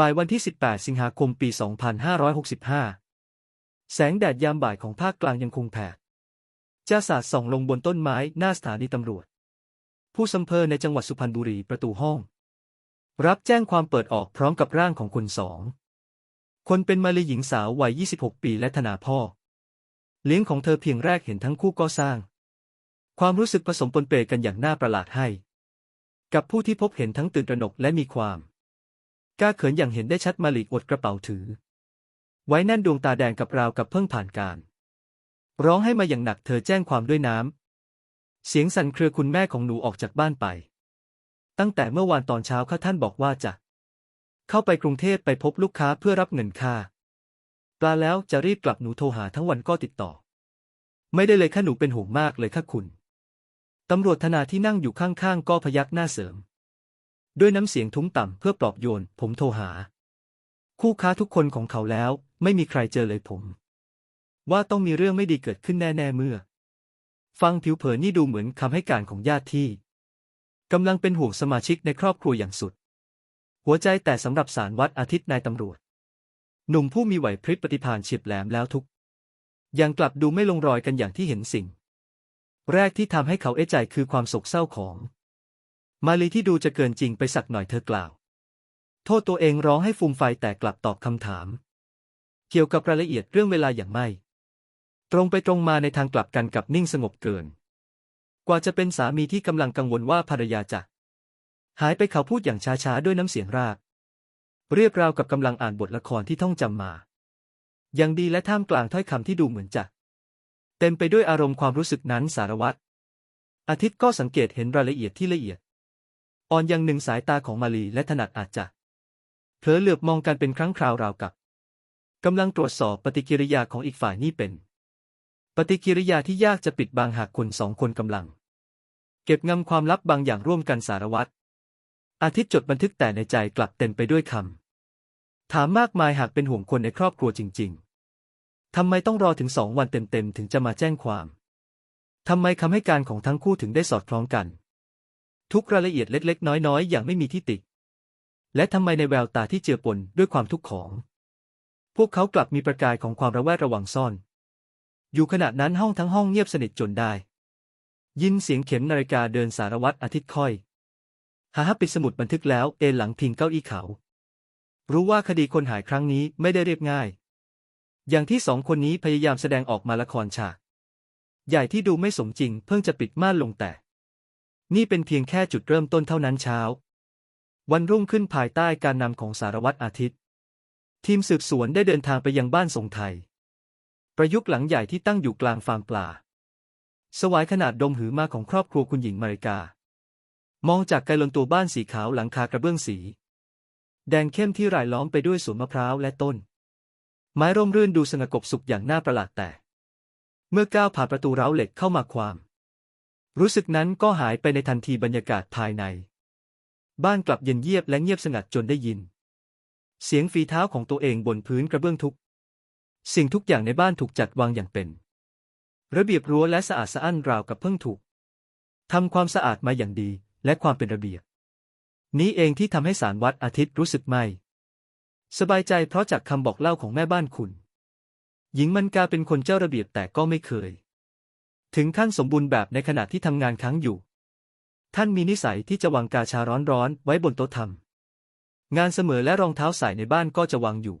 บ่ายวันที่ 18 สิงหาคม ปี 2565 แสงแดดยามบ่ายของภาคกลางยังคงแผดจ้าสาดส่องลงบนต้นไม้หน้าสถานีตำรวจ ผู้สำเพอในจังหวัดสุพรรณบุรีประตูห้อง รับแจ้งความเปิดออกพร้อมกับร่างของคนสอง คนเป็นมาลีหญิงสาววัย 26 ปีและธนาพ่อ เลี้ยงของเธอเพียงแรกเห็นทั้งคู่ก็สร้าง ความรู้สึกผสมปนเปกันอย่างน่าประหลาดให้ กับผู้ที่พบเห็นทั้งตื่นตระหนกและมีความ กล้าเขินอย่างเห็นได้ชัดมาลีอดกระเป๋าถือ ไว้แน่นดวงตาแดงกับราวกับเพิ่งผ่านการ ร้องให้มาอย่างหนักเธอแจ้งความด้วยน้ำ เสียงสั่นเครือคุณแม่ของหนูออกจากบ้านไป ตั้งแต่เมื่อวานตอนเช้าข้าท่านบอกว่าจะ เข้าไปกรุงเทพไปพบลูกค้าเพื่อรับเงินค่าปลาแล้วจะรีบกลับหนูโทรหาทั้งวันก็ติดต่อ ไม่ได้เลยข้าหนูเป็นห่วงมากเลยข้าคุณตำรวจธนาที่นั่งอยู่ข้างๆ ก็พยักหน้าเสริม ด้วยน้ำเสียงทุ้มต่ำเพื่อปลอบโยน ผมโทรหา คู่ค้าทุกคนของเขาแล้ว ไม่มีใครเจอเลยผม ว่าต้องมีเรื่องไม่ดีเกิดขึ้นแน่ ๆ เมื่อ ฟังผิวเผินนี่ดูเหมือนคำให้การของญาติที่กำลังเป็นห่วงสมาชิกในครอบครัวอย่างสุด หัวใจแต่สำหรับสารวัตรอาทิตย์นายตำรวจ หนุ่มผู้มีไหวพริบปฏิภาณเฉียบแหลมแล้วทุก ยังกลับดูไม่ลงรอยกันอย่างที่เห็นสิ่ง แรกที่ทำให้เขาเอะใจคือความโศกเศร้าของ มาลีที่ดูจะเกินจริงไปสักหน่อยเธอกล่าว โทษตัวเองร้องให้ฟูมไฟแต่กลับตอบคำถาม เกี่ยวกับรายละเอียดเรื่องเวลาอย่างไม่ ตรงไปตรงมาในทางกลับกันกับนิ่งสงบเกิน กว่าจะเป็นสามีที่กำลังกังวลว่าภรรยาจะ หายไปเขาพูดอย่างช้าๆ ด้วยน้ำเสียงราก เรียบราวกับกำลังอ่านบทละครที่ท่องจำมายังดีและท่ามกลางถ้อยคำที่ดูเหมือนจะเต็มไปด้วยอารมณ์ความรู้สึกนั้นสารวัตรอาทิตย์ก็สังเกตเห็นรายละเอียดที่ละเอียด อ่อนอย่างหนึ่งสายตาของมาลีและถนัดอาจจะเผลอเหลือบมองกันเป็นครั้งคราวราวกับกำลังตรวจสอบปฏิกิริยาของอีกฝ่ายนี่เป็น ปฏิกิริยาที่ยากจะปิดบังหากคนสองคนกำลัง เก็บงำความลับบางอย่างร่วมกันสารวัตรอาทิตย์จดบันทึกแต่ในใจกลับเต็มไปด้วยคำถามมากมายหากเป็นห่วงคนในครอบครัวจริง ๆทำไมต้องรอถึงสองวันเต็มๆถึงจะมาแจ้งความทำไมคำให้การของทั้งคู่ถึงได้สอดคล้องกัน ทุกรายละเอียดเล็กๆ น้อยๆ อย่างไม่มีที่ติ และทำไมในแววตาที่เจือปนด้วยความทุกข์ของ พวกเขากลับมีประกายของความระแวดระวังซ่อน อยู่ขณะนั้นห้องทั้งห้องเงียบสนิทจนได้ ยินเสียงเข็มนาฬิกาเดินสารวัตรอาทิตย์ค่อยหาปิดสมุดบันทึกแล้วเอนหลังพิงเก้าอี้เขา รู้ว่าคดีคนหายครั้งนี้ไม่ได้เรียบง่าย อย่างที่สองคนนี้พยายามแสดงออกมาละครฉาก ใหญ่ที่ดูไม่สมจริงเพิ่งจะปิดม่านลงแต่ นี่เป็นเพียงแค่จุดเริ่มต้นเท่านั้นเช้า วันรุ่งขึ้นภายใต้การนำของสารวัตรอาทิตย์ ทีมสืบสวนได้เดินทางไปยังบ้านทรงไทย ประยุกต์หลังใหญ่ที่ตั้งอยู่กลางฟาร์มปลา สวายขนาดดมหือมาของครอบครัวคุณหญิงมาริกา มองจากไกลลนตัวบ้านสีขาวหลังคากระเบื้องสี แดงเข้มที่รายล้อมไปด้วยสวนมะพร้าวและต้น ไม้ร่มรื่นดูสงบสุขอย่างน่าประหลาดแต่ เมื่อก้าวผ่านประตูร้าเหล็กเข้ามาความ รู้สึกนั้นก็หายไปในทันทีบรรยากาศภายใน บ้านกลับเย็นเยียบและเงียบสงัดจนได้ยิน เสียงฝีเท้าของตัวเองบนพื้นกระเบื้องทุก สิ่งทุกอย่างในบ้านถูกจัดวางอย่างเป็น ระเบียบรั้วและสะอาดสะอ้านราวกับเพิ่งถูกทำความสะอาดมาอย่างดีและความเป็นระเบียบ นี้เองที่ทำให้สารวัดอาทิตย์รู้สึกไม่ สบายใจเพราะจากคำบอกเล่าของแม่บ้านคุณ หญิงมันกาเป็นคนเจ้าระเบียบแต่ก็ไม่เคย ถึงขั้นสมบูรณ์แบบในขณะที่ทำงานค้างอยู่ ท่านมีนิสัยที่จะวางกาชาร้อนๆไว้บนโต๊ะทำงานเสมอและรองเท้าใส่ในบ้านก็จะวางอยู่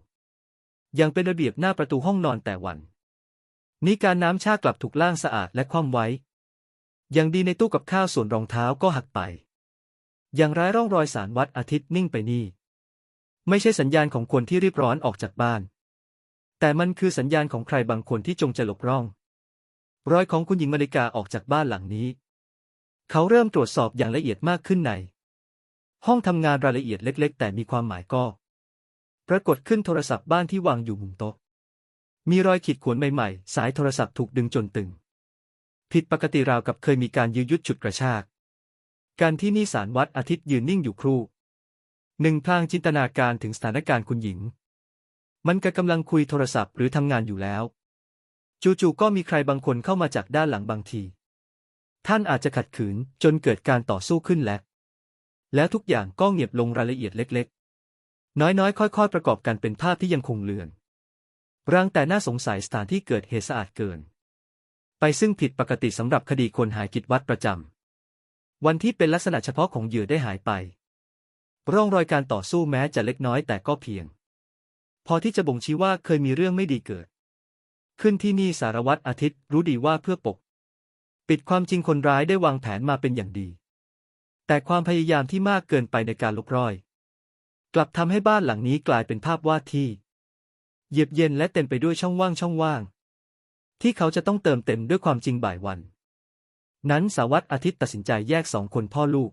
ยังเป็นระเบียบหน้าประตูห้องนอนแต่วัน นี้การน้ำชากลับถูกล่างสะอาดและคว่ำไว้ อย่างดีในตู้กับข้าวส่วนรองเท้าก็หักไป อย่างร้ายร่องรอยสารวัดอาทิตย์นิ่งไปนี่ ไม่ใช่สัญญาณของคนที่รีบร้อนออกจากบ้าน แต่มันคือสัญญาณของใครบางคนที่จงจะหลบร่อง รอยของคุณหญิงมาริกาออกจากบ้านหลังนี้ เขาเริ่มตรวจสอบอย่างละเอียดมากขึ้นใน ห้องทำงานรายละเอียดเล็ก ๆ แต่มีความหมายก็ ปรากฏขึ้นโทรศัพท์บ้านที่วางอยู่มุมโต๊ะ มีรอยขีดข่วนใหม่ๆ สายโทรศัพท์ถูกดึงจนตึง ผิดปกติราวกับเคยมีการยื้อยุดฉุดกระชาก การที่นี่สารวัดอาทิตย์ยืนนิ่งอยู่ครู่หนึ่งพลางจินตนาการถึงสถานการณ์คุณหญิง มันก็กำลังคุยโทรศัพท์หรือทำงานอยู่แล้ว จู่ๆก็มีใครบางคนเข้ามาจากด้านหลังบางที ท่านอาจจะขัดขืนจนเกิดการต่อสู้ขึ้นและ แล้วทุกอย่างก็เงียบลงรายละเอียดเล็ก ๆ น้อยๆ ค่อย ๆ ประกอบกันเป็นภาพที่ยังคงเลือนร่างแต่น่าสงสัยสถานที่เกิดเหตุสะอาดเกิน ไปซึ่งผิดปกติสำหรับคดีคนหายกิจวัตรประจำวันที่เป็นลักษณะเฉพาะของเหยื่อได้หายไป ร่องรอยการต่อสู้แม้จะเล็กน้อยแต่ก็เพียง พอที่จะบ่งชี้ว่าเคยมีเรื่องไม่ดีเกิด ขึ้นที่นี่สารวัตรอาทิตย์รู้ดีว่าเพื่อปก ปิดความจริงคนร้ายได้วางแผนมาเป็นอย่างดี แต่ความพยายามที่มากเกินไปในการลบรอย กลับทำให้บ้านหลังนี้กลายเป็นภาพวาดที่เยือกเย็นและเต็มไปด้วยช่องว่างช่องว่าง ที่เขาจะต้องเติมเต็มด้วยความจริงบ่ายวัน นั้นสารวัตรอาทิตย์ตัดสินใจแยกสองคนพ่อลูก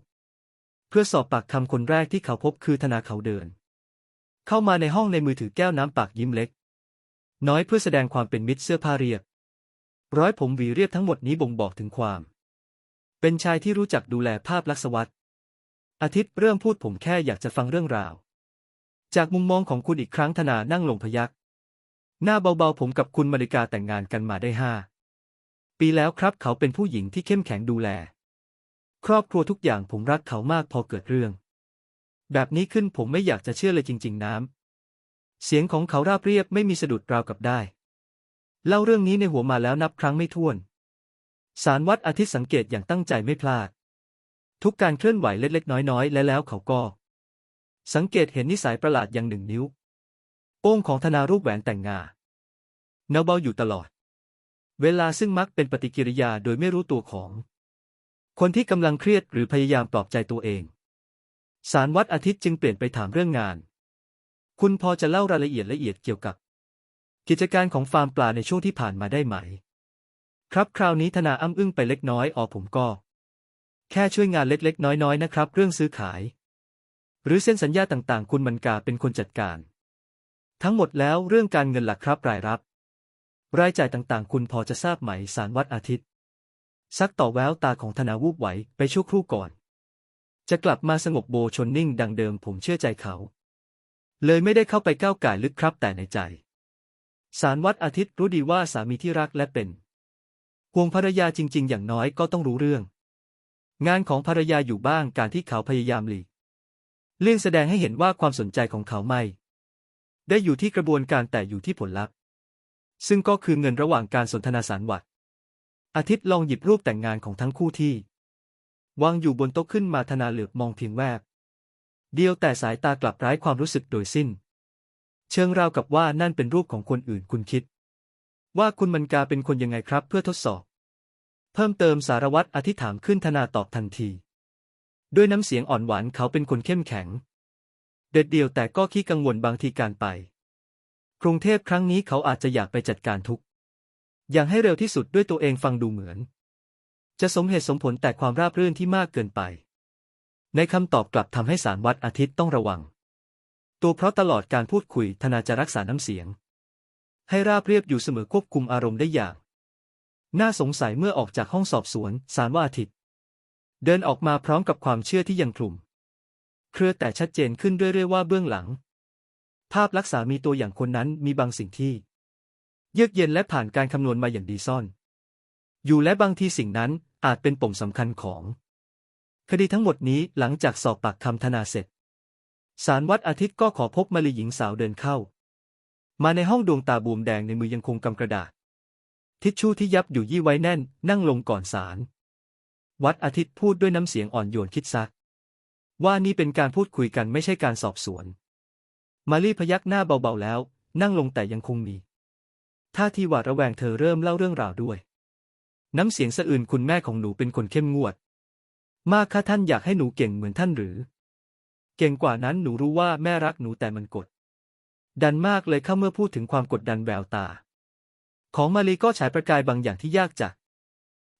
เพื่อสอบปากคำคนแรกที่เขาพบคือธนาเขาเดิน เข้ามาในห้องในมือถือแก้วน้ำปากยิ้มเล็ก น้อยเพื่อแสดงความเป็นมิตรเสื้อผ้าเรียบ ร้อยผมหวีเรียบทั้งหมดนี้บ่งบอกถึงความ เป็นชายที่รู้จักดูแลภาพลักษณ์วัตอาทิตย์เริ่มพูดผมแค่อยากจะฟังเรื่องราว จากมุมมองของคุณอีกครั้งธนานั่งลงพยัก หน้าเบาๆผมกับคุณมาริกาแต่งงานกันมาได้ห้าปีแล้วครับเขาเป็นผู้หญิงที่เข้มแข็งดูแล ครอบครัวทุกอย่างผมรักเขามากพอเกิดเรื่อง แบบนี้ขึ้นผมไม่อยากจะเชื่อเลยจริง ๆ น้ำ เสียงของเขาราบเรียบไม่มีสะดุดราวกับได้ เล่าเรื่องนี้ในหัวมาแล้วนับครั้งไม่ถ้วน สารวัตรอาทิตย์สังเกตอย่างตั้งใจไม่พลาด ทุกการเคลื่อนไหวเล็กๆ น้อยๆ และแล้วเขาก็ สังเกตเห็นนิสัยประหลาดอย่างหนึ่งนิ้ว โป้งของธนารูปแหวนแต่งงาเนาเบาอยู่ตลอด เวลาซึ่งมักเป็นปฏิกิริยาโดยไม่รู้ตัวของ คนที่กำลังเครียดหรือพยายามปลอบใจตัวเอง สารวัตรอาทิตย์จึงเปลี่ยนไปถามเรื่องงาน คุณพอจะเล่ารายละเอียดละเอียดเกี่ยวกับ กิจการของฟาร์มปลาในช่วงที่ผ่านมาได้ไหม ครับคราวนี้ธนาอ้ำอึ้งไปเล็กน้อยอ๋อผมก็ แค่ช่วยงานเล็กๆ น้อยๆนะครับ เรื่องซื้อขาย หรือเส้นสัญญาต่างๆ คุณมันกาเป็นคนจัดการ ทั้งหมดแล้วเรื่องการเงินหลักครับรายรับ รายจ่ายต่างๆ คุณพอจะทราบไหมสารวัตรอาทิตย์ซักต่อแววตาของธนาวูบไหวไปชั่วครู่ก่อน จะกลับมาสงบโบชนนิ่งดังเดิมผมเชื่อใจเขา เลยไม่ได้เข้าไปก้าวไก่ลึกครับแต่ในใจ สารวัตรอาทิตย์รู้ดีว่าสามีที่รักและเป็นห่วงภรรยาจริง ๆ อย่างน้อยก็ต้องรู้เรื่อง งานของภรรยาอยู่บ้างการที่เขาพยายามหลีกเลี่ยงแสดงให้เห็นว่าความสนใจของเขาไม่ ได้อยู่ที่กระบวนการแต่อยู่ที่ผลลัพธ์ ซึ่งก็คือเงินระหว่างการสนทนาสารวัตรอาทิตย์ลองหยิบรูปแต่งงานของทั้งคู่ที่ วางอยู่บนโต๊ะขึ้นมาธนาเหลือบมองเพียงแวบ เดียวแต่สายตากลับร้ายความรู้สึกโดยสิ้น เชิงราวกับว่านั่นเป็นรูปของคนอื่นคุณคิด ว่าคุณมันกาเป็นคนยังไงครับเพื่อทดสอบ เพิ่มเติมสารวัตรอธิษฐานขึ้นธนาตอบทันที ด้วยน้ำเสียงอ่อนหวานเขาเป็นคนเข้มแข็ง เด็ดเดียวแต่ก็ขี้กังวลบางทีการไป กรุงเทพครั้งนี้เขาอาจจะอยากไปจัดการทุก อย่างให้เร็วที่สุดด้วยตัวเองฟังดูเหมือน จะสมเหตุสมผลแต่ความราบรื่นที่มากเกินไป ในคำตอบกลับทำให้สารวัตรอาทิตย์ต้องระวัง ตัวเพราะตลอดการพูดคุยธนาจะรักษาน้ำเสียง ให้ราบเรียบอยู่เสมอควบคุมอารมณ์ได้อย่าง น่าสงสัยเมื่อออกจากห้องสอบสวนสารว่าอาทิตย์ เดินออกมาพร้อมกับความเชื่อที่ยังคลุม เครือแต่ชัดเจนขึ้นเรื่อยๆว่าเบื้องหลัง ภาพลักษามีตัวอย่างคนนั้นมีบางสิ่งที่ เยือกเย็นและผ่านการคำนวณมาอย่างดีซ่อน อยู่และบางทีสิ่งนั้นอาจเป็นปมสำคัญของ คดีทั้งหมดนี้หลังจากสอบปากคำธนาเสร็จสารวัดอาทิตย์ก็ขอพบมาลีหญิงสาวเดินเข้า มาในห้องดวงตาบวมแดงในมือยังคงกำกระดาษ ทิชชู่ที่ยับอยู่ยี่ไว้แน่น นั่งลงก่อนสาร วัดอาทิตย์พูดด้วยน้ำเสียงอ่อนโยนคิดซัก ว่านี่เป็นการพูดคุยกันไม่ใช่การสอบสวน มาลีพยักหน้าเบาๆแล้ว นั่งลงแต่ยังคงมีท่าทีหวาดระแวงเธอเริ่มเล่าเรื่องราวด้วย น้ำเสียงสะอื่นคุณแม่ของหนูเป็นคนเข้มงวด มากค่ะท่านอยากให้หนูเก่งเหมือนท่านหรือ เก่งกว่านั้นหนูรู้ว่าแม่รักหนูแต่มันกด ดันมากเลยเข้าเมื่อพูดถึงความกดดันแววตา ของมาลีก็ฉายประกายบางอย่างที่ยากจัก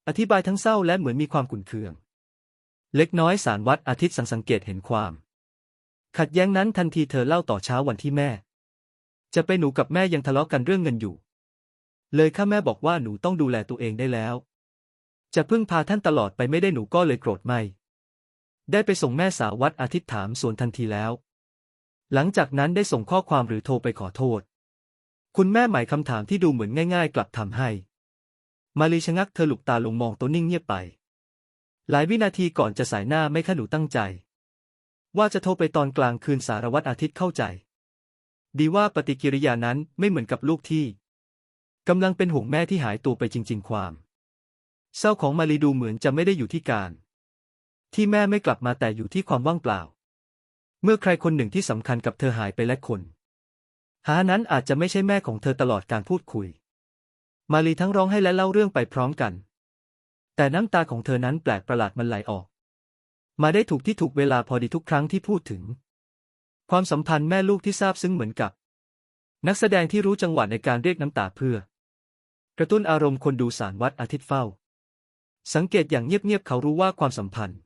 อธิบายทั้งเศร้าและเหมือนมีความขุ่นเคือง เล็กน้อยสารวัดอาทิตย์สังสังเกตเห็นความ ขัดแย้งนั้นทันทีเธอเล่าต่อเช้าวันที่แม่ จะไปหนูกับแม่ยังทะเลาะกันเรื่องเงินอยู่ เลยข้าแม่บอกว่าหนูต้องดูแลตัวเองได้แล้ว จะพึ่งพาท่านตลอดไปไม่ได้หนูก็เลยโกรธไม่ ได้ไปส่งแม่สาววัดอาทิตย์ถามส่วนทันทีแล้ว หลังจากนั้นได้ส่งข้อความหรือโทรไปขอโทษ คุณแม่หมายคำถามที่ดูเหมือนง่าย ๆ กลับทำให้ มาลีชะงักเธอหลุกตาลงมองโตัวนิ่งเงียบไป หลายวินาทีก่อนจะสายหน้าไม่ค่ะหนูตั้งใจ ว่าจะโทรไปตอนกลางคืนสารวัตรอาทิตย์เข้าใจ ดีว่าปฏิกิริยานั้นไม่เหมือนกับลูกที่กำลังเป็นห่วงแม่ที่หายตัวไปจริง ๆ ความ เศร้าของมารีดูเหมือนจะไม่ได้อยู่ที่การ ที่แม่ไม่กลับมาแต่อยู่ที่ความว่างเปล่า เมื่อใครคนหนึ่งที่สำคัญกับเธอหายไปและคนหานั้นอาจจะไม่ใช่แม่ของเธอตลอดการพูดคุย มารีทั้งร้องให้และเล่าเรื่องไปพร้อมกัน แต่น้ำตาของเธอนั้นแปลกประหลาดมันไหลออก มาได้ถูกที่ถูกเวลาพอดีทุกครั้งที่พูดถึง ความสัมพันธ์แม่ลูกที่ซาบซึ้งเหมือนกับ นักแสดงที่รู้จังหวะในการเรียกน้ำตาเพื่อ กระตุ้นอารมณ์คนดูสารวัดอาทิตย์เฝ้า สังเกตอย่างเงียบๆเขารู้ว่าความสัมพันธ์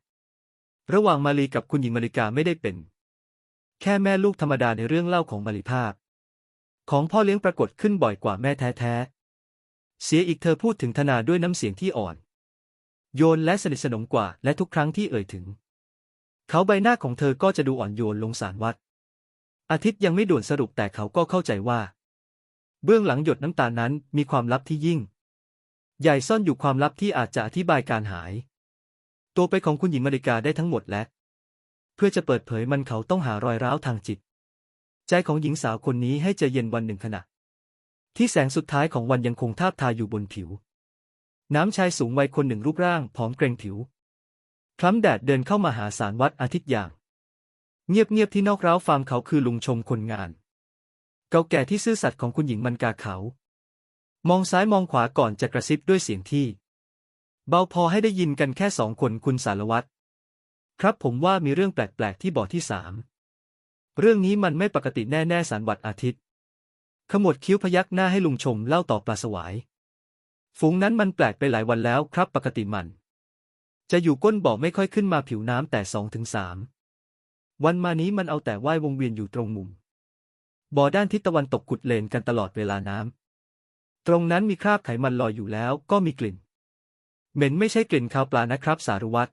ระหว่างมารีกับคุณหญิงมาริกาไม่ได้เป็น แค่แม่ลูกธรรมดาในเรื่องเล่าของมาริภาพ ของพ่อเลี้ยงปรากฏขึ้นบ่อยกว่าแม่แท้ๆ เสียอีกเธอพูดถึงธนาด้วยน้ำเสียงที่อ่อน โยนและสนิทสนมกว่าและทุกครั้งที่เอ่ยถึง เขาใบหน้าของเธอก็จะดูอ่อนโยนลงสารวัตรอาทิตย์ยังไม่ด่วนสรุปแต่เขาก็เข้าใจว่า เบื้องหลังหยดน้ำตานั้นมีความลับที่ยิ่ง ใหญ่ซ่อนอยู่ความลับที่อาจจะอธิบายการหาย ตัวไปของคุณหญิงมาริกาได้ทั้งหมดและ เพื่อจะเปิดเผยมันเขาต้องหารอยร้าวทางจิต ใจของหญิงสาวคนนี้ให้ใจเย็นวันหนึ่งขณะ ที่แสงสุดท้ายของวันยังคงทาบทาอยู่บนผิว น้ำชายสูงวัยคนหนึ่งรูปร่างผอมเกรงผิว คล้ำแดดเดินเข้ามาหาสารวัดอาทิตย์อย่าง เงียบๆที่นอกร้าวฟาร์มเขาคือลุงชมคนงาน เก่าแก่ที่ซื่อสัตย์ของคุณหญิงมันกาเขา มองซ้ายมองขวาก่อนจะกระซิบด้วยเสียงที่ เบาพอให้ได้ยินกันแค่สองคนคุณสารวัตรครับผมว่ามีเรื่องแปลกๆที่บ่อที่สามเรื่องนี้มันไม่ปกติแน่ๆสารวัตรอาทิตย์ ขมวดคิ้วพยักหน้าให้ลุงชมเล่าต่อปลาสวาย ฝูงนั้นมันแปลกไปหลายวันแล้วครับปกติมัน จะอยู่ก้นบ่อไม่ค่อยขึ้นมาผิวน้ำแต่สองถึงสามวันมานี้มันเอาแต่ว่ายวงเวียนอยู่ตรงมุม บ่อด้านทิศตะวันตกขุดเลนกันตลอดเวลาน้ำ ตรงนั้นมีคราบไขมันลอยอยู่แล้วก็มีกลิ่น เหม็นไม่ใช่กลิ่นคาวปลานะครับสารวัตร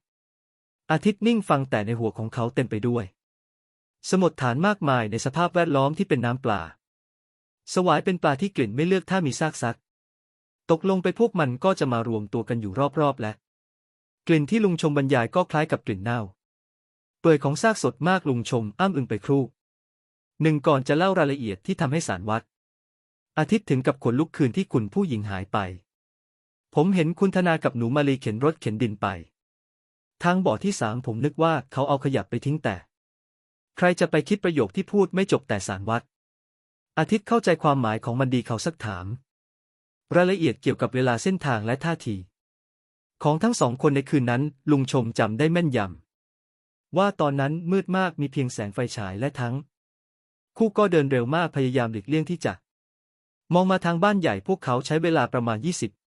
อาทิตย์นิ่งฟังแต่ในหัวของเขาเต็มไปด้วย สมุดฐานมากมายในสภาพแวดล้อมที่เป็นน้ำปลา สวายเป็นปลาที่กลิ่นไม่เลือกถ้ามีซากซัก ตกลงไปพวกมันก็จะมารวมตัวกันอยู่รอบๆและกลิ่นที่ลุงชมบรรยายก็คล้ายกับกลิ่นเน่า เปื่อยของซากสดมากลุงชมอ้ำอึงไปครู่หนึ่งก่อนจะเล่ารายละเอียดที่ทำให้สารวัตร อาทิตย์ถึงกับขนลุกคืนที่คุณผู้หญิงหายไป ผมเห็นคุณธนากับหนูมาลีเข็นรถเข็นดินไป ทางบ่อที่สามผมนึกว่าเขาเอาขยะไปทิ้งแต่ ใครจะไปคิดประโยคที่พูดไม่จบแต่สารวัตรอาทิตย์เข้าใจความหมายของมันดีเขาสักถาม รายละเอียดเกี่ยวกับเวลาเส้นทางและท่าที ของทั้งสองคนในคืนนั้น ลุงชมจำได้แม่นยำว่าตอนนั้นมืดมากมีเพียงแสงไฟฉายและทั้ง คู่ก็เดินเร็วมากพยายามหลีกเลี่ยงที่จะ มองมาทางบ้านใหญ่พวกเขาใช้เวลาประมาณ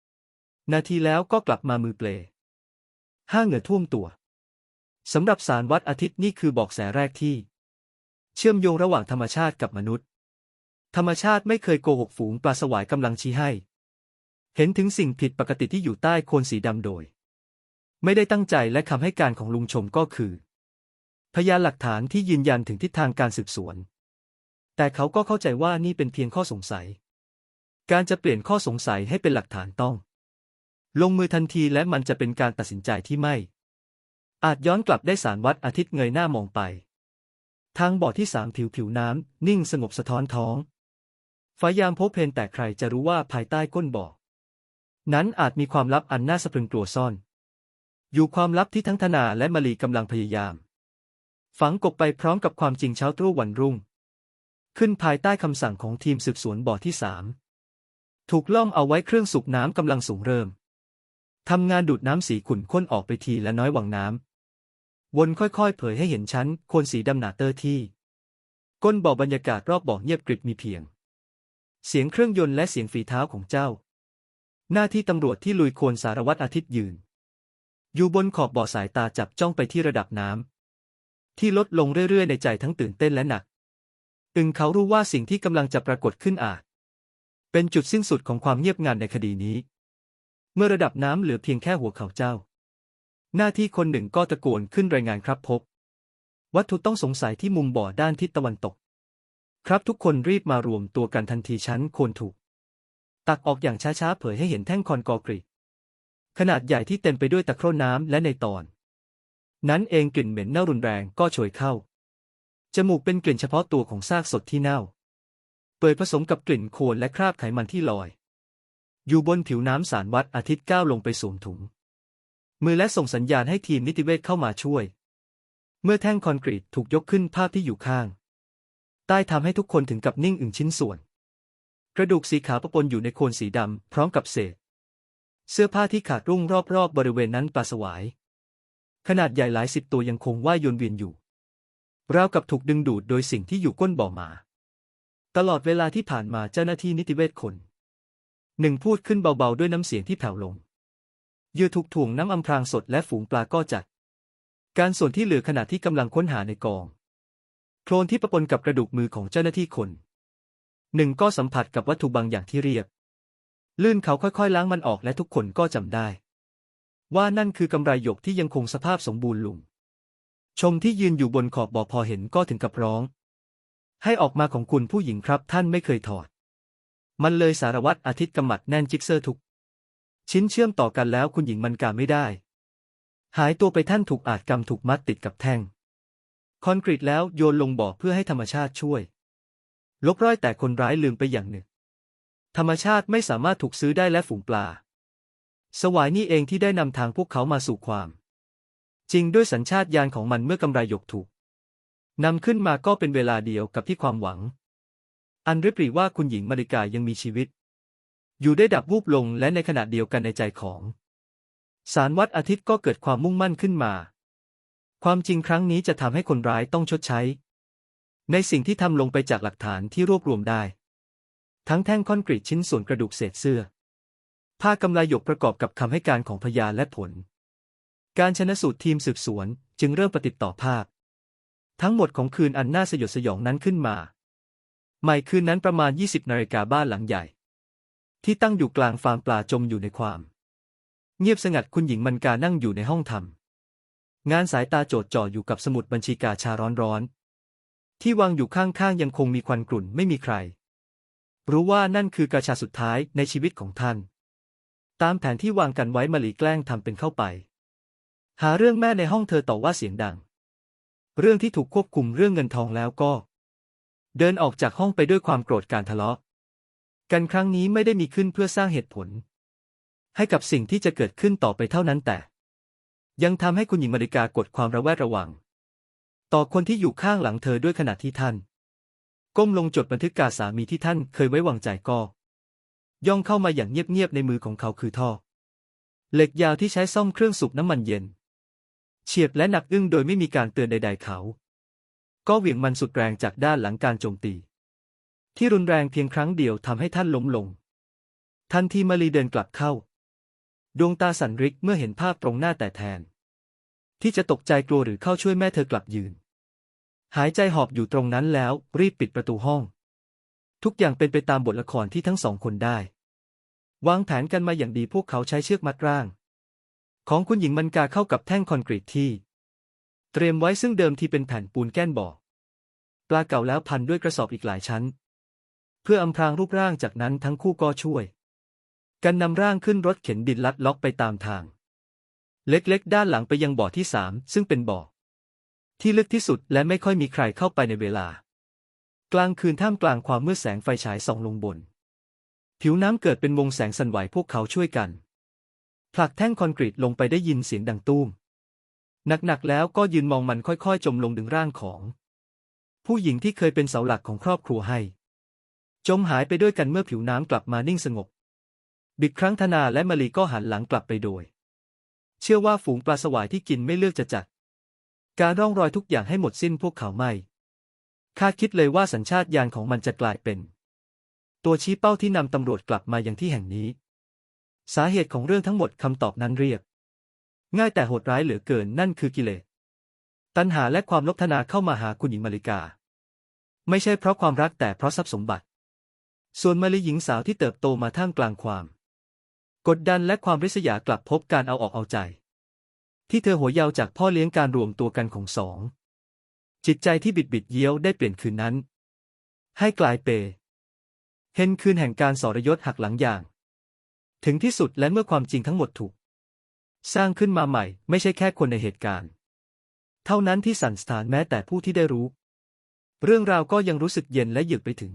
20 นาทีแล้วก็กลับมามือเปลห้าเหงื่อท่วมตัวสำหรับสารวัดอาทิตย์นี่คือบอกแสแรกที่ เชื่อมโยงระหว่างธรรมชาติกับมนุษย์ ธรรมชาติไม่เคยโกหกฝูงปลาสวายกำลังชี้ให้ เห็นถึงสิ่งผิดปกติที่อยู่ใต้โคนสีดำโดย ไม่ได้ตั้งใจและคำให้การของลุงชมก็คือ พยานหลักฐานที่ยืนยันถึงทิศทางการสืบสวน แต่เขาก็เข้าใจว่านี่เป็นเพียงข้อสงสัย การจะเปลี่ยนข้อสงสัยให้เป็นหลักฐานต้อง ลงมือทันทีและมันจะเป็นการตัดสินใจที่ไม่ อาจย้อนกลับได้สารวัดอาทิตย์เงยหน้ามองไป ทางบ่อที่สามผิวผิวน้ำนิ่งสงบสะท้อนท้องไฟายามพบเพนแต่ใครจะรู้ว่าภายใต้ก้นบ่อ นั้นอาจมีความลับอันน่าสะพรึงกลัวซ่อน อยู่ความลับที่ทั้งธนาและมาลีกำลังพยายาม ฝังกบไปพร้อมกับความจริงเช้าตรู่วันรุ่ง ขึ้นภายใต้คำสั่งของทีมสืบสวนบ่อที่สาม ถูกล่อมเอาไว้เครื่องสูบน้ำกำลังสูงเริ่มทำงานดูดน้ำสีขุ่นข้นออกไปทีละน้อยวังน้ำวนค่อยๆ เผยให้เห็นชั้นโคนสีดำหนาเตอร์ที่ ก้นบ่อบรรยากาศรอบบ่อเงียบกริบมีเพียง เสียงเครื่องยนต์และเสียงฝีเท้าของเจ้า หน้าที่ตำรวจที่ลุยโคลนสารวัตรอาทิตย์ยืน อยู่บนขอบบ่อสายตาจับจ้องไปที่ระดับน้ำที่ลดลงเรื่อยๆ ในใจทั้งตื่นเต้นและหนัก อึงเขารู้ว่าสิ่งที่กำลังจะปรากฏขึ้นอาจ เป็นจุดสิ้นสุดของความเงียบงันในคดีนี้ เมื่อระดับน้ำเหลือเพียงแค่หัวเข่าเจ้า หน้าที่คนหนึ่งก็ตะโกนขึ้นรายงานครับพบ วัตถุต้องสงสัยที่มุมบ่อด้านทิศตะวันตก ครับทุกคนรีบมารวมตัวกันทันทีชั้นโคนถูก ตักออกอย่างช้าๆเผยให้เห็นแท่งคอนกอร์กรีตขนาดใหญ่ที่เต็มไปด้วยตะโคร่น้ำและในตอน นั้นเองกลิ่นเหม็นเน่ารุนแรงก็โชยเข้า จมูกเป็นกลิ่นเฉพาะตัวของซากสดที่เน่า เปิดผสมกับกลิ่นโคลนและคราบไขมันที่ลอย อยู่บนผิวน้ำสารวัดอาทิตย์ก้าวลงไปสวมถุง มือและส่งสัญญาณให้ทีมนิติเวชเข้ามาช่วย เมื่อแท่งคอนกรีตถูกยกขึ้นภาพที่อยู่ข้าง ใต้ทำให้ทุกคนถึงกับนิ่งอึ่งชิ้นส่วน กระดูกสีขาวปะปนอยู่ในโคลนสีดำพร้อมกับเศษ เสื้อผ้าที่ขาดรุ่งรอบๆบบริเวณนั้นปลาสวาย ขนาดใหญ่หลายสิบตัวยังคงว่ายวนเวียนอยู่ราวกับถูกดึงดูดโดยสิ่งที่อยู่ก้นบ่อหมา ตลอดเวลาที่ผ่านมาเจ้าหน้าที่นิติเวชคนหนึ่งพูดขึ้นเบาๆด้วยน้ำเสียงที่แผ่วลงเหยื่อถูกถ่วงน้ำอำพรางสดและฝูงปลาก็จัด การส่วนที่เหลือขณะที่กำลังค้นหาในกอง โคลนที่ปะปนกับกระดูกมือของเจ้าหน้าที่คน หนึ่งก็สัมผัสกับวัตถุบางอย่างที่เรียบ ลื่นเขาค่อยๆล้างมันออกและทุกคนก็จำได้ ว่านั่นคือกำไรหยกที่ยังคงสภาพสมบูรณ์ลุงชมที่ยืนอยู่บนขอบบ่อพอเห็นก็ถึงกับร้อง ให้ออกมาของคุณผู้หญิงครับท่านไม่เคยถอด มันเลยสารวัตรอาทิตย์กำมัดแน่นจิ๊กเซอร์ทุก ชิ้นเชื่อมต่อกันแล้วคุณหญิงมันกาไม่ได้ หายตัวไปท่านถูกอาจกรรมถูกมัดติดกับแท่ง คอนกรีตแล้วโยนลงบ่อเพื่อให้ธรรมชาติช่วย ลบร้อยแต่คนร้ายลืมไปอย่างหนึ่ง ธรรมชาติไม่สามารถถูกซื้อได้และฝูงปลา สวายนี่เองที่ได้นำทางพวกเขามาสู่ความ จริงด้วยสัญชาตญาณของมันเมื่อกำไรหยกถูก นำขึ้นมาก็เป็นเวลาเดียวกับที่ความหวัง อันริบหรี่ว่าคุณหญิงมาริกายังมีชีวิต อยู่ได้ดับวูบลงและในขณะเดียวกันในใจของสารวัดอาทิตย์ก็เกิดความมุ่งมั่นขึ้นมา ความจริงครั้งนี้จะทำให้คนร้ายต้องชดใช้ ในสิ่งที่ทำลงไปจากหลักฐานที่รวบรวมได้ ทั้งแท่งคอนกรีตชิ้นส่วนกระดูกเศษเสื้อ ผ้ากำไลหยกประกอบกับคำให้การของพยานและผล การชนะสูตรทีมสืบสวนจึงเริ่มปฏิติดต่อภาพ ทั้งหมดของคืนอันน่าสยดสยองนั้นขึ้นมาใหม่คืนนั้นประมาณ 20นาฬิกาบ้านหลังใหญ่ ที่ตั้งอยู่กลางฟาร์มปลาจมอยู่ในความ เงียบสงัดคุณหญิงมันกานั่งอยู่ในห้องทำงานสายตาโจดจ่ออยู่กับสมุดบัญชีกาชาร้อนๆที่วางอยู่ข้างๆยังคงมีควันกลุ่นไม่มีใคร รู้ว่านั่นคือกาชาสุดท้ายในชีวิตของท่าน ตามแผนที่วางกันไว้มาลีแกล้งทำเป็นเข้าไป หาเรื่องแม่ในห้องเธอต่อว่าเสียงดัง เรื่องที่ถูกควบคุมเรื่องเงินทองแล้วก็ เดินออกจากห้องไปด้วยความโกรธการทะเลาะ กันครั้งนี้ไม่ได้มีขึ้นเพื่อสร้างเหตุผล ให้กับสิ่งที่จะเกิดขึ้นต่อไปเท่านั้นแต่ ยังทำให้คุณหญิงมาริกากดความระแวดระวัง ต่อคนที่อยู่ข้างหลังเธอด้วยขณะที่ท่าน ก้มลงจดบันทึกการสามีที่ท่านเคยไว้วางใจก็ ย่องเข้ามาอย่างเงียบๆในมือของเขาคือท่อ เหล็กยาวที่ใช้ซ่อมเครื่องสูบน้ำมันเย็น เฉียบและหนักอึ้งโดยไม่มีการเตือนใด ๆเขา ก็เหวี่ยงมันสุดแรงจากด้านหลังการโจมตี ที่รุนแรงเพียงครั้งเดียวทำให้ท่านล้มลง ทันทีมารีเดินกลับเข้า ดวงตาสันริกเมื่อเห็นภาพตรงหน้าแต่แทน ที่จะตกใจกลัวหรือเข้าช่วยแม่เธอกลับยืน หายใจหอบอยู่ตรงนั้นแล้วรีบปิดประตูห้อง ทุกอย่างเป็นไปตามบทละครที่ทั้งสองคนได้ วางแผนกันมาอย่างดีพวกเขาใช้เชือกมัดร่าง ของคุณหญิงมันกาเข้ากับแท่งคอนกรีตที่ เตรียมไว้ซึ่งเดิมทีเป็นแผ่นปูนแก้นบ่อปลาเก่าแล้วพันด้วยกระสอบอีกหลายชั้น เพื่ออำพรางรูปร่างจากนั้นทั้งคู่ก็ช่วย กันนำร่างขึ้นรถเข็นดินลัดล็อกไปตามทาง เล็กๆ ด้านหลังไปยังบ่อที่สามซึ่งเป็นบ่อ ที่ลึกที่สุดและไม่ค่อยมีใครเข้าไปในเวลา กลางคืนท่ามกลางความมืดแสงไฟฉายส่องลงบน ผิวน้ำเกิดเป็นวงแสงสั่นไหวพวกเขาช่วยกัน ผลักแท่งคอนกรีตลงไปได้ยินเสียงดังตุ้ม หนักๆแล้วก็ยืนมองมันค่อยๆ จมลงดึงร่างของ ผู้หญิงที่เคยเป็นเสาหลักของครอบครัวให้ จมหายไปด้วยกันเมื่อผิวน้ำกลับมานิ่งสงบ บิดครั้งธนาและมารีก็หันหลังกลับไปโดย เชื่อว่าฝูงปลาสวายที่กินไม่เลือกจะจัด การร่องรอยทุกอย่างให้หมดสิ้นพวกเขาไม่คาดคิดเลยว่าสัญชาตญาณของมันจะกลายเป็น ตัวชี้เป้าที่นำตำรวจกลับมาอยังที่แห่งนี้ สาเหตุของเรื่องทั้งหมดคำตอบนั้นเรียบง่ายแต่โหดร้ายเหลือเกินนั่นคือกิเลสตัณหาและความลบทนาเข้ามาหาคุณหญิงมาริกา ไม่ใช่เพราะความรักแต่เพราะทรัพย์สมบัติ ส่วนมารีหญิงสาวที่เติบโตมาท่ามกลางความ กดดันและความริษยากลับพบการเอาออกเอาใจ ที่เธอหัวเยาวจากพ่อเลี้ยงการรวมตัวกันของสอง จิตใจที่บิดบิดเยี้ยวได้เปลี่ยนคืนนั้น ให้กลายเปเห็นคืนแห่งการสรยศหักหลังอย่าง ถึงที่สุดและเมื่อความจริงทั้งหมดถูก สร้างขึ้นมาใหม่ ไม่ใช่แค่คนในเหตุการณ์ เท่านั้นที่สั่นสถานแม้แต่ผู้ที่ได้รู้ เรื่องราวก็ยังรู้สึกเย็นและหยึกไปถึง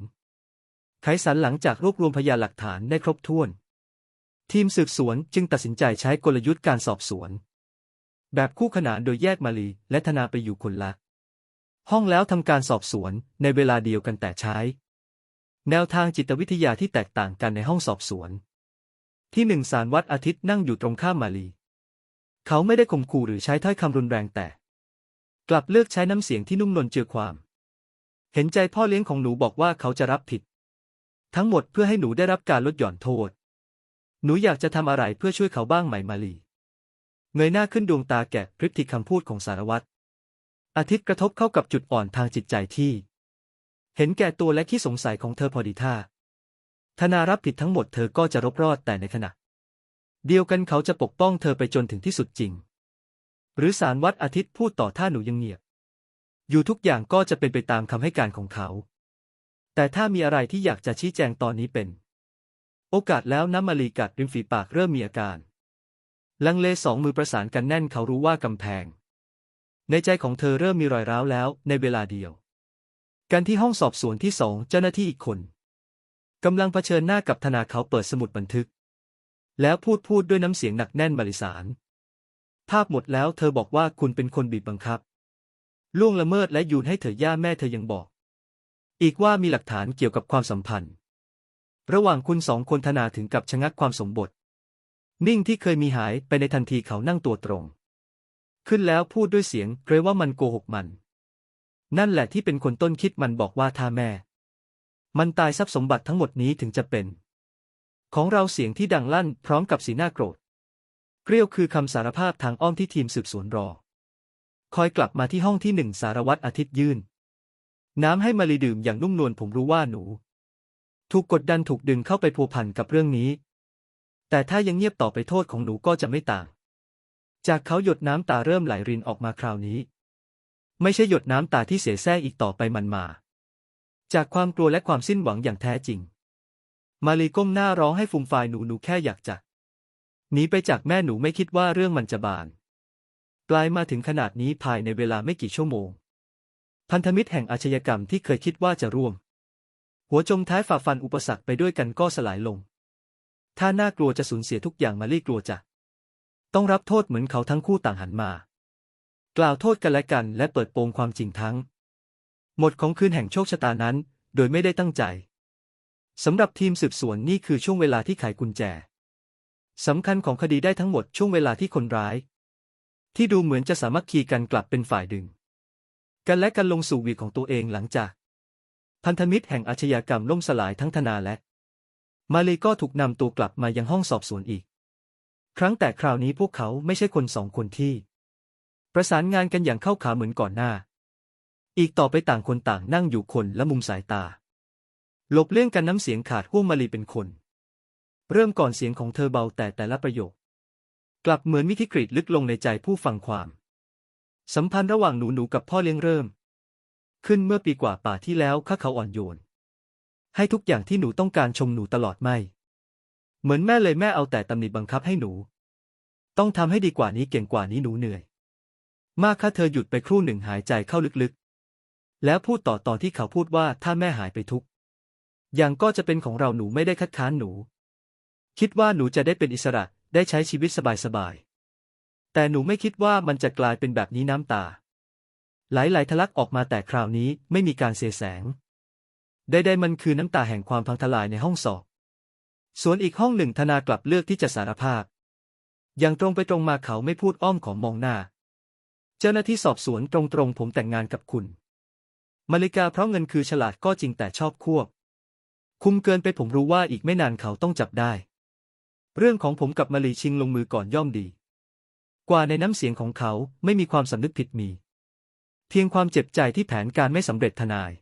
ไขสันหลังจากรวบรวมพยานหลักฐานได้ครบถ้วน ทีมสืบสวนจึงตัดสินใจใช้กลยุทธ์การสอบสวน แบบคู่ขนานโดยแยกมาลีและธนาไปอยู่คนละ ห้องแล้วทำการสอบสวนในเวลาเดียวกันแต่ใช้ แนวทางจิตวิทยาที่แตกต่างกันในห้องสอบสวน ที่หนึ่งสารวัตรอาทิตย์นั่งอยู่ตรงข้ามมาลี เขาไม่ได้ข่มขู่หรือใช้ถ้อยคำรุนแรงแต่ กลับเลือกใช้น้ำเสียงที่นุ่มนวลเจือความ เห็นใจพ่อเลี้ยงของหนูบอกว่าเขาจะรับผิด ทั้งหมดเพื่อให้หนูได้รับการลดหย่อนโทษ หนูอยากจะทำอะไรเพื่อช่วยเขาบ้างไหมมาลี เงยหน้าขึ้นดวงตาแกะพฤติคำพูดของสารวัตรอาทิตย์กระทบเข้ากับจุดอ่อนทางจิตใจที่ เห็นแก่ตัวและขี้สงสัยของเธอพอดีท่า ธนารับผิดทั้งหมดเธอก็จะรบรอดแต่ในขณะ เดียวกันเขาจะปกป้องเธอไปจนถึงที่สุดจริง หรือสารวัตรอาทิตย์พูดต่อถ้าหนูยังเงียบ อยู่ทุกอย่างก็จะเป็นไปตามคำให้การของเขา แต่ถ้ามีอะไรที่อยากจะชี้แจงตอนนี้เป็น โอกาสแล้วน้ำมาลีกัดริมฝีปากเริ่มมีอาการ ลังเลสองมือประสานกันแน่นเขารู้ว่ากำแพง ในใจของเธอเริ่มมีรอยร้าวแล้วในเวลาเดียว กันที่ห้องสอบสวนที่สองเจ้าหน้าที่อีกคน กำลังเผชิญหน้ากับธนาเขาเปิดสมุดบันทึก แล้วพูดพูดด้วยน้ำเสียงหนักแน่นบริสาร ภาพหมดแล้วเธอบอกว่าคุณเป็นคนบีบบังคับ ล่วงละเมิดและยูนให้เธอย่าแม่เธอยังบอก อีกว่ามีหลักฐานเกี่ยวกับความสัมพันธ์ ระหว่างคุณสองคนธนาถึงกับชะงักความสมบท นิ่งที่เคยมีหายไปในทันทีเขานั่งตัวตรง ขึ้นแล้วพูดด้วยเสียงเกรงว่ามันโกหกมัน นั่นแหละที่เป็นคนต้นคิดมันบอกว่าถ้าแม่ มันตายทรัพย์สมบัติทั้งหมดนี้ถึงจะเป็น ของเราเสียงที่ดังลั่นพร้อมกับสีหน้าโกรธ เกลียวคือคำสารภาพทางอ้อมที่ทีมสืบสวนรอ คอยกลับมาที่ห้องที่หนึ่งสารวัตรอาทิตย์ยื่น น้ำให้มารีดื่มอย่างนุ่มนวลผมรู้ว่าหนู ถูกกดดันถูกดึงเข้าไปพัวพันกับเรื่องนี้ แต่ถ้ายังเงียบต่อไปโทษของหนูก็จะไม่ต่าง จากเขาหยดน้ำตาเริ่มไหลรินออกมาคราวนี้ ไม่ใช่หยดน้ำตาที่เสียแซ่อีกต่อไปมันมา จากความกลัวและความสิ้นหวังอย่างแท้จริง มาลีก้มหน้าร้องให้ฟูมฟายหนูหนูแค่อยากจะหนีไปจากแม่หนูไม่คิดว่าเรื่องมันจะบานกลายมาถึงขนาดนี้ภายในเวลาไม่กี่ชั่วโมง พันธมิตรแห่งอาชญากรรมที่เคยคิดว่าจะร่วม หัวจมท้ายฝ่าฟันอุปสรรคไปด้วยกันก็สลายลง ถ้าน่ากลัวจะสูญเสียทุกอย่างมาลีกลัวจะ ต้องรับโทษเหมือนเขาทั้งคู่ต่างหันมา กล่าวโทษกันและกันและเปิดโปงความจริงทั้ง หมดของคืนแห่งโชคชะตานั้น โดยไม่ได้ตั้งใจสำหรับทีมสืบสวนนี่คือช่วงเวลาที่ไขกุญแจสำคัญของคดีได้ทั้งหมดช่วงเวลาที่คนร้าย ที่ดูเหมือนจะสามัคคีกันกลับเป็นฝ่ายดึง กันและกันลงสู่วีของตัวเองหลังจาก พันธมิตรแห่งอาชญากรรมล่มสลายทั้งธนาและ มาเลก็ถูกนำตัวกลับมายังห้องสอบสวนอีก ครั้งแต่คราวนี้พวกเขาไม่ใช่คนสองคนที่ ประสานงานกันอย่างเข้าขาเหมือนก่อนหน้า อีกต่อไปต่างคนต่างนั่งอยู่คนละมุมสายตา หลบเลี่ยงกันน้ำเสียงขาดห่วงมาลีเป็นคน เริ่มก่อนเสียงของเธอเบาแต่แต่ละประโยค กลับเหมือนมิทิกรีดลึกลงในใจผู้ฟังความ สัมพันธ์ระหว่างหนูหนูกับพ่อเลี้ยงเริ่ม ขึ้นเมื่อปีกว่าป่าที่แล้วข้าเขาอ่อนโยน ให้ทุกอย่างที่หนูต้องการชมหนูตลอดไม่ เหมือนแม่เลยแม่เอาแต่ตำหนิบังคับให้หนู ต้องทำให้ดีกว่านี้เก่งกว่านี้หนูเหนื่อย มากข้าเธอหยุดไปครู่หนึ่งหายใจเข้าลึกๆ แล้วพูดต่อตอนที่เขาพูดว่าถ้าแม่หายไปทุก อย่างก็จะเป็นของเราหนูไม่ได้คัดค้านหนู คิดว่าหนูจะได้เป็นอิสระได้ใช้ชีวิตสบายๆ แต่หนูไม่คิดว่ามันจะกลายเป็นแบบนี้น้ำตา ไหลๆทะลักออกมาแต่คราวนี้ไม่มีการเสียแสงใดๆมันคือน้ำตาแห่งความพังทลายในห้องสอบ ส่วนอีกห้องหนึ่งธนากลับเลือกที่จะสารภาพ อย่างตรงไปตรงมาเขาไม่พูดอ้อมของมองหน้า เจ้าหน้าที่สอบสวนตรงๆผมแต่งงานกับคุณ มาริกาเพราะเงินคือฉลาดก็จริงแต่ชอบควบ คุมเกินไปผมรู้ว่าอีกไม่นานเขาต้องจับได้ เรื่องของผมกับมาลีชิงลงมือก่อนย่อมดี กว่าในน้ำเสียงของเขาไม่มีความสำนึกผิดมี เพียงความเจ็บใจที่แผนการไม่สำเร็จทนาย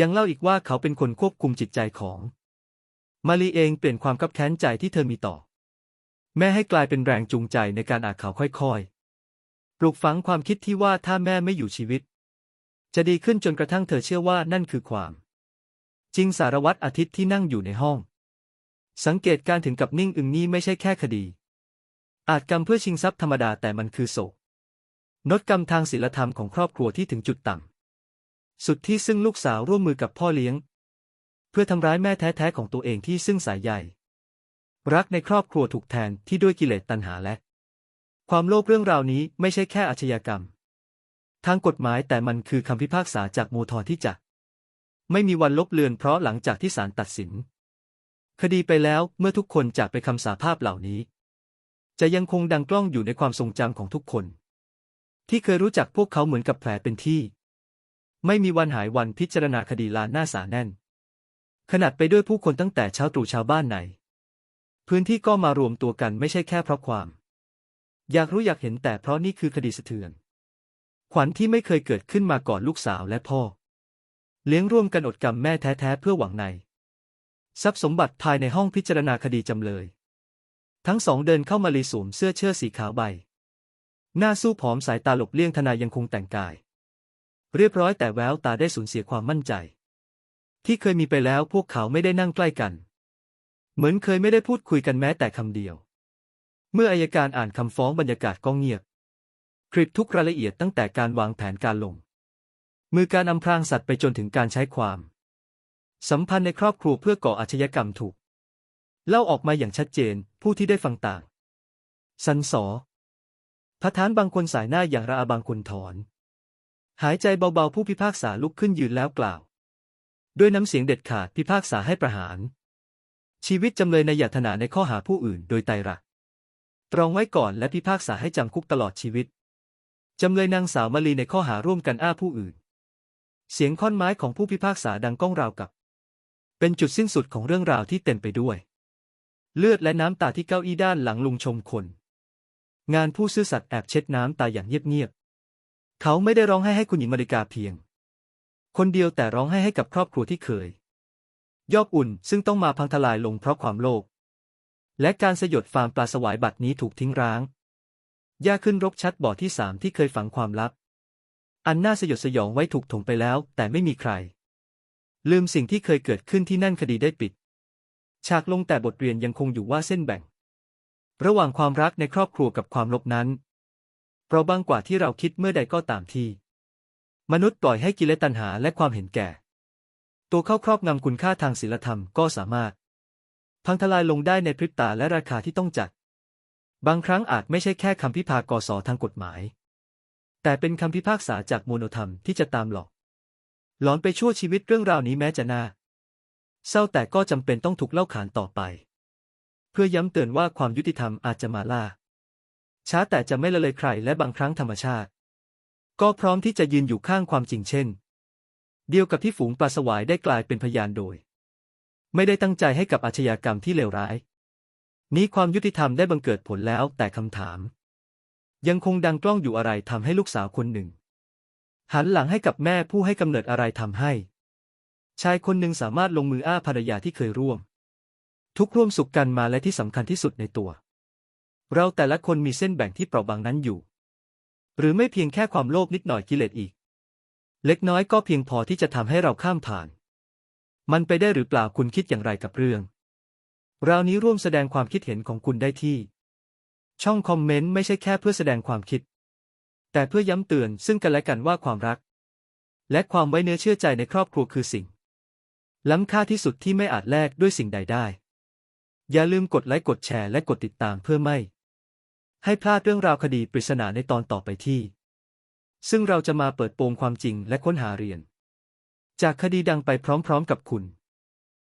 ยังเล่าอีกว่าเขาเป็นคนควบคุมจิตใจของ มาลีเองเปลี่ยนความคับแค้นใจที่เธอมีต่อ แม่ให้กลายเป็นแรงจูงใจในการอานข่าค่อยๆ ปลูกฝังความคิดที่ว่าถ้าแม่ไม่อยู่ชีวิต จะดีขึ้นจนกระทั่งเธอเชื่อว่านั่นคือความ จริงสารวัตรอาทิตย์ที่นั่งอยู่ในห้อง สังเกตการถึงกับนิ่งอึงนี่ไม่ใช่แค่คดี อาจกรรมเพื่อชิงทรัพย์ธรรมดาแต่มันคือโศกนดกรรมทางศีลธรรมของครอบครัวที่ถึงจุดต่ำสุดที่ซึ่งลูกสาวร่วมมือกับพ่อเลี้ยง เพื่อทำร้ายแม่แท้ๆของตัวเองที่ซึ่งสายใยรักในครอบครัวถูกแทนที่ด้วยกิเลสตัณหาและ ความโลภเรื่องราวนี้ไม่ใช่แค่อาชญากรรม ทางกฎหมายแต่มันคือคำพิพากษาจากโมทอที่จะไม่มีวันลบเลือนเพราะหลังจากที่ศาลตัดสิน คดีไปแล้วเมื่อทุกคนจากไปคำสาภาพเหล่านี้ จะยังคงดังกล้องอยู่ในความทรงจำของทุกคน ที่เคยรู้จักพวกเขาเหมือนกับแผลเป็นที่ ไม่มีวันหายวันพิจารณาคดีลานหน้าศาแน่น ขนาดไปด้วยผู้คนตั้งแต่เช้าตรู่ชาวบ้านไหน พื้นที่ก็มารวมตัวกันไม่ใช่แค่เพราะความ อยากรู้อยากเห็นแต่เพราะนี่คือคดีสะเทือน ขวัญที่ไม่เคยเกิดขึ้นมาก่อนลูกสาวและพ่อ เลี้ยงร่วมกันอดกรรมแม่แท้ๆเพื่อหวังใน ทรัพย์สมบัติภายในห้องพิจารณาคดีจำเลย ทั้งสองเดินเข้ามาลีสวมเสื้อเชิ้ตสีขาวใบ หน้าสู้ผอมสายตาหลบเลี่ยงทนายยังคงแต่งกาย เรียบร้อยแต่แววตาได้สูญเสียความมั่นใจ ที่เคยมีไปแล้วพวกเขาไม่ได้นั่งใกล้กัน เหมือนเคยไม่ได้พูดคุยกันแม้แต่คำเดียว เมื่ออายการอ่านคำฟ้องบรรยากาศก็เงียบ คลิปทุกรายละเอียดตั้งแต่การวางแผนการลง มือการอำพรางสัตว์ไปจนถึงการใช้ความ สัมพันธ์ในครอบครัวเพื่อก่ออาชญากรรมถูก เล่าออกมาอย่างชัดเจนผู้ที่ได้ฟังต่าง สันสอพระทานบางคนสายหน้าอย่างระอาบางคนถอน หายใจเบาๆผู้พิพากษาลุกขึ้นยืนแล้วกล่าว ด้วยน้ำเสียงเด็ดขาดพิพากษาให้ประหาร ชีวิตจำเลยในหยาถนาในข้อหาผู้อื่นโดยไตรระตรองไว้ก่อนและพิพากษาให้จำคุกตลอดชีวิต จำเลยนางสาวมาลีในข้อหาร่วมกันอ้าผู้อื่น เสียงค่อนไม้ของผู้พิพากษาดังก้องราวกับ เป็นจุดสิ้นสุดของเรื่องราวที่เต็มไปด้วย เลือดและน้ำตาที่เก้าอี้ด้านหลังลุงชมคน งานผู้ซื่อสัตย์แอบเช็ดน้ำตาอย่างเงียบๆเขาไม่ได้ร้องไห้ให้คุณหญิงมาริกาเพียง คนเดียวแต่ร้องไห้ให้กับครอบครัวที่เคย ยอบอุ่นซึ่งต้องมาพังทลายลงเพราะความโลภและการสยดฟาร์มปลาสวายบัตรนี้ถูกทิ้งร้าง ย่าขึ้นรกชัดบ่อที่สามที่เคยฝังความลับ อันน่าสยดสยองไว้ถูกถมไปแล้ว แต่ไม่มีใคร ลืมสิ่งที่เคยเกิดขึ้นที่นั่นคดีได้ปิด ฉากลงแต่บทเรียนยังคงอยู่ว่าเส้นแบ่ง ระหว่างความรักในครอบครัวกับความลบนั้นเปราะบางกว่าที่เราคิดเมื่อใดก็ตามที่ มนุษย์ปล่อยให้กิเลสตัณหาและความเห็นแก่ ตัวเข้าครอบงำคุณค่าทางศีลธรรมก็สามารถ พังทลายลงได้ในพริบตาและราคาที่ต้องจัด บางครั้งอาจไม่ใช่แค่คำพิพากษทางกฎหมาย แต่เป็นคำพิพากษาจากโมโนธรรมที่จะตามหลอก หลอนไปชั่วชีวิตเรื่องราวนี้แม้จะน่าเศร้าแต่ก็จำเป็นต้องถูกเล่าขานต่อไป เพื่อย้ำเตือนว่าความยุติธรรมอาจจะมาล่า ช้าแต่จะไม่ละเลยใครและบางครั้งธรรมชาติ ก็พร้อมที่จะยืนอยู่ข้างความจริงเช่น เดียวกับที่ฝูงปลาสวายได้กลายเป็นพยานโดย ไม่ได้ตั้งใจให้กับอาชญากรรมที่เลวร้าย นี้ความยุติธรรมได้บังเกิดผลแล้วแต่คำถาม ยังคงดังกล้องอยู่อะไรทำให้ลูกสาวคนหนึ่ง หันหลังให้กับแม่ผู้ให้กำเนิดอะไรทำให้ ชายคนหนึ่งสามารถลงมืออ้าภรรยาที่เคยร่วม ทุกข์ร่วมสุขกันมาและที่สำคัญที่สุดในตัว เราแต่ละคนมีเส้นแบ่งที่เปราะบางนั้นอยู่ หรือไม่เพียงแค่ความโลภนิดหน่อยกิเลสอีก เล็กน้อยก็เพียงพอที่จะทำให้เราข้ามผ่าน มันไปได้หรือเปล่าคุณคิดอย่างไรกับเรื่อง ราวนี้ร่วมแสดงความคิดเห็นของคุณได้ที่ ช่องคอมเมนต์ไม่ใช่แค่เพื่อแสดงความคิด แต่เพื่อย้ำเตือนซึ่งกันและกันว่าความรัก และความไว้เนื้อเชื่อใจในครอบครัวคือสิ่ง ล้ำค่าที่สุดที่ไม่อาจแลกด้วยสิ่งใดได้ อย่าลืมกดไลค์กดแชร์และกดติดตามเพื่อไม่ ให้พลาดเรื่องราวคดีปริศนาในตอนต่อไปที่ ซึ่งเราจะมาเปิดโปงความจริงและค้นหาเรียน จากคดีดังไปพร้อมๆกับคุณ